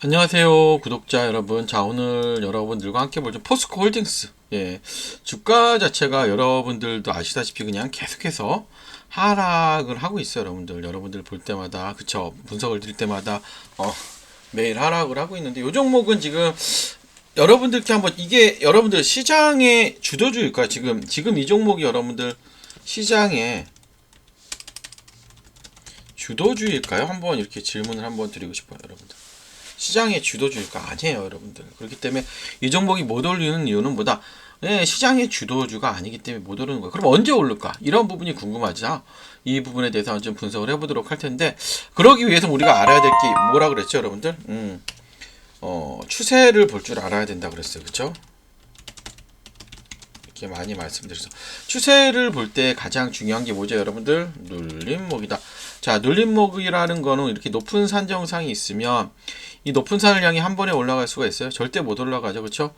안녕하세요 구독자 여러분. 자 오늘 여러분들과 함께 볼 좀 포스코 홀딩스. 예 주가 자체가 여러분들도 아시다시피 그냥 계속해서 하락을 하고 있어요 여러분들. 여러분들 볼 때마다 그쵸? 분석을 드릴 때마다 어 매일 하락을 하고 있는데 요 종목은 지금 여러분들께 한번 이게 여러분들 시장의 주도주일까요 지금 지금 이 종목이 여러분들 시장의 주도주일까요? 한번 이렇게 질문을 한번 드리고 싶어요 여러분들 시장의 주도주가 아니에요, 여러분들. 그렇기 때문에 이 종목이 못 올리는 이유는 뭐다? 네, 시장의 주도주가 아니기 때문에 못 오르는 거야. 그럼 언제 오를까? 이런 부분이 궁금하죠. 이 부분에 대해서 좀 분석을 해보도록 할 텐데, 그러기 위해서 우리가 알아야 될 게 뭐라 그랬죠, 여러분들? 음, 어, 추세를 볼 줄 알아야 된다 그랬어요, 그쵸? 이렇게 많이 말씀드려서 추세를 볼 때 가장 중요한 게 뭐죠, 여러분들? 눌림목이다. 자, 눌림목이라는 거는 이렇게 높은 산정상이 있으면 이 높은 산을 향해 한 번에 올라갈 수가 있어요. 절대 못 올라가죠. 그렇죠?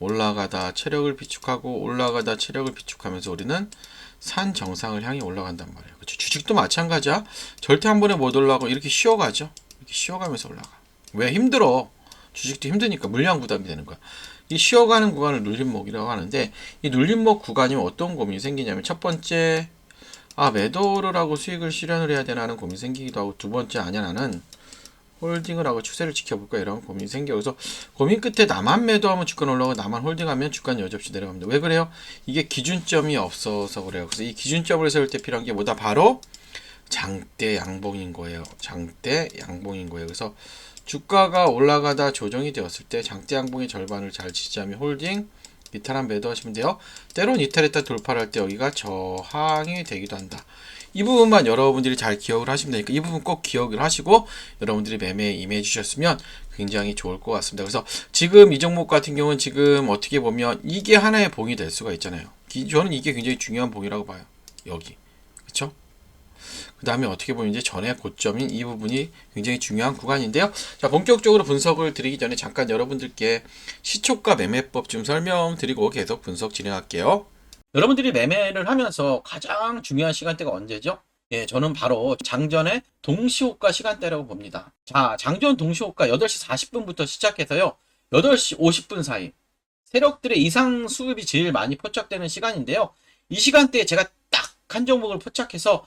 올라가다 체력을 비축하고 올라가다 체력을 비축하면서 우리는 산 정상을 향해 올라간단 말이에요. 그렇죠? 주식도 마찬가지야. 절대 한 번에 못 올라가고 이렇게 쉬어가죠. 이렇게 쉬어가면서 올라가. 왜 힘들어? 주식도 힘드니까 물량 부담이 되는 거야. 이 쉬어가는 구간을 눌림목이라고 하는데 이 눌림목 구간이면 어떤 고민이 생기냐면 첫 번째 아 매도를 하고 수익을 실현을 해야 되나는 고민이 생기기도 하고 두 번째 아니야 나는 홀딩을 하고 추세를 지켜볼까 이런 고민이 생겨. 그래서 고민 끝에 나만 매도하면 주가는 올라가고 나만 홀딩하면 주가는 여지없이 내려갑니다. 왜 그래요? 이게 기준점이 없어서 그래요. 그래서 이 기준점을 세울 때 필요한 게 뭐다? 바로 장대 양봉인 거예요. 장대 양봉인 거예요. 그래서 주가가 올라가다 조정이 되었을 때 장대 양봉의 절반을 잘 지지하면 홀딩 이탈한 매도하시면 돼요 때론 이탈했다 돌파를 할 때 여기가 저항이 되기도 한다 이 부분만 여러분들이 잘 기억을 하시면 되니까 이 부분 꼭 기억을 하시고 여러분들이 매매에 임해 주셨으면 굉장히 좋을 것 같습니다. 그래서 지금 이 종목 같은 경우는 지금 어떻게 보면 이게 하나의 봉이 될 수가 있잖아요. 저는 이게 굉장히 중요한 봉이라고 봐요. 여기. 그 다음에 어떻게 보면 이제 전에 고점인 이 부분이 굉장히 중요한 구간인데요. 자, 본격적으로 분석을 드리기 전에 잠깐 여러분들께 시초가 매매법 좀 설명드리고 계속 분석 진행할게요. 여러분들이 매매를 하면서 가장 중요한 시간대가 언제죠? 예, 저는 바로 장전의 동시호가 시간대라고 봅니다. 자, 장전 동시호가 8시 40분부터 시작해서요. 8시 50분 사이 세력들의 이상 수급이 제일 많이 포착되는 시간인데요. 이 시간대에 제가 딱 한 종목을 포착해서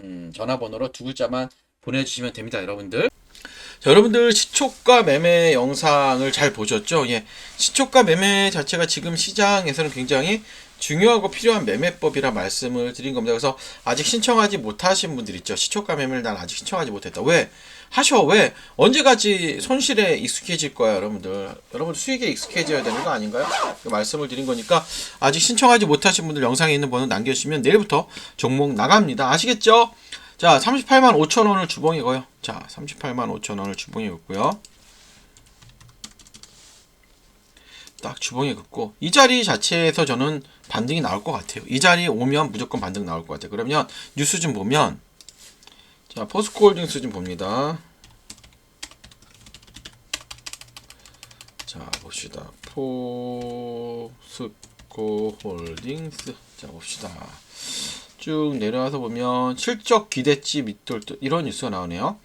음, 전화번호로 두 글자만 보내주시면 됩니다, 여러분들. 자, 여러분들 시초가 매매 영상을 잘 보셨죠? 예, 시초가 매매 자체가 지금 시장에서는 굉장히 중요하고 필요한 매매법이라 말씀을 드린 겁니다. 그래서 아직 신청하지 못하신 분들 있죠. 시초가 매매를 난 아직 신청하지 못했다. 왜? 하셔. 왜? 언제까지 손실에 익숙해질 거야, 여러분들. 여러분 수익에 익숙해져야 되는 거 아닌가요? 그 말씀을 드린 거니까 아직 신청하지 못하신 분들 영상에 있는 번호 남겨주시면 내일부터 종목 나갑니다. 아시겠죠? 자, 38만 5천 원을 주봉이고요. 자, 38만 5천 원을 주봉에 긋고요. 딱 주봉에 긋고 이 자리 자체에서 저는 반등이 나올 것 같아요. 이 자리에 오면 무조건 반등 나올 것 같아요. 그러면 뉴스 좀 보면 자, 포스코홀딩스 좀 봅니다. 자, 봅시다. 포스코홀딩스. 자, 봅시다. 쭉 내려와서 보면 실적 기대치 밑돌 이런 뉴스가 나오네요.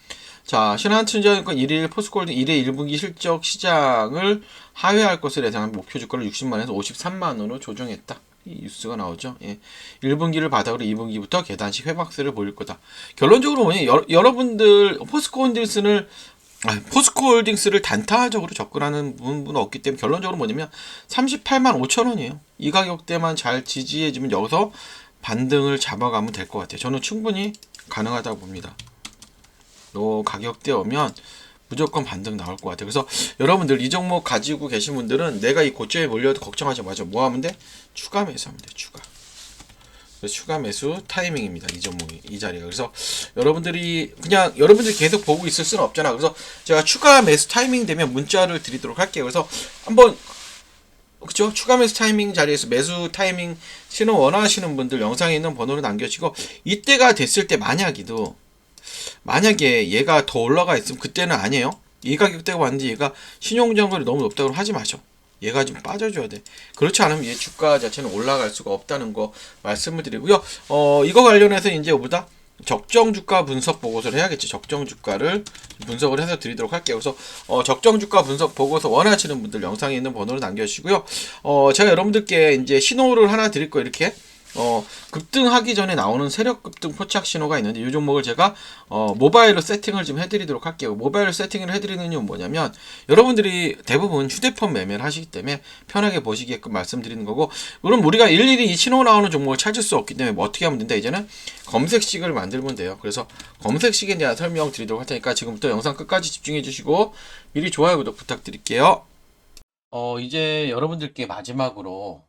자, 신한투자증권 1일 포스코홀딩 1회 1분기 실적 시장을 하회할 것을 예상한 목표 주가를 60만에서 53만원으로 조정했다. 이 뉴스가 나오죠. 예. 1분기를 바닥으로 2분기부터 계단식 회박세를 보일 거다. 결론적으로 뭐냐, 여, 여러 분들 포스코 홀딩스를 아, 포스코 홀딩스를 단타적으로 접근하는 부분은 없기 때문에 결론적으로 뭐냐면 38만 5천 원이에요. 이 가격대만 잘 지지해주면 여기서 반등을 잡아가면 될 것 같아요. 저는 충분히 가능하다고 봅니다. 요 가격대 오면 무조건 반등 나올 것 같아요. 그래서 여러분들 이 종목 가지고 계신 분들은 내가 이 고점에 몰려도 걱정하지 마죠. 뭐 하면 돼? 추가 매수하면 돼. 추가. 추가 매수 타이밍입니다. 이 종목이 이 자리가. 그래서 여러분들이 그냥 여러분들이 계속 보고 있을 수는 없잖아. 그래서 제가 추가 매수 타이밍 되면 문자를 드리도록 할게요. 그래서 한번 그죠? 추가 매수 타이밍 자리에서 매수 타이밍 신호 원하시는 분들 영상에 있는 번호를 남겨주시고 이때가 됐을 때 만약이도 만약에 얘가 더 올라가 있으면 그때는 아니에요. 이 가격대가 왔는데 얘가 신용장거리 너무 높다고 하지 마죠. 얘가 좀 빠져줘야 돼. 그렇지 않으면 얘 주가 자체는 올라갈 수가 없다는 거 말씀을 드리고요. 어, 이거 관련해서 이제 보다 적정 주가 분석 보고서를 해야겠지. 적정 주가를 분석을 해서 드리도록 할게요. 그래서 어, 적정 주가 분석 보고서 원하시는 분들 영상에 있는 번호를 남겨주시고요. 어, 제가 여러분들께 이제 신호를 하나 드릴 거예요. 이렇게 어, 급등하기 전에 나오는 세력 급등 포착 신호가 있는데 이 종목을 제가 어, 모바일로 세팅을 좀 해드리도록 할게요. 모바일로 세팅을 해드리는 이유는 뭐냐면 여러분들이 대부분 휴대폰 매매를 하시기 때문에 편하게 보시게끔 말씀드리는 거고 그럼 우리가 일일이 이 신호 나오는 종목을 찾을 수 없기 때문에 뭐 어떻게 하면 된다 이제는 검색식을 만들면 돼요. 그래서 검색식에 대한 설명 드리도록 할 테니까 지금부터 영상 끝까지 집중해 주시고 미리 좋아요 구독 부탁드릴게요. 어 이제 여러분들께 마지막으로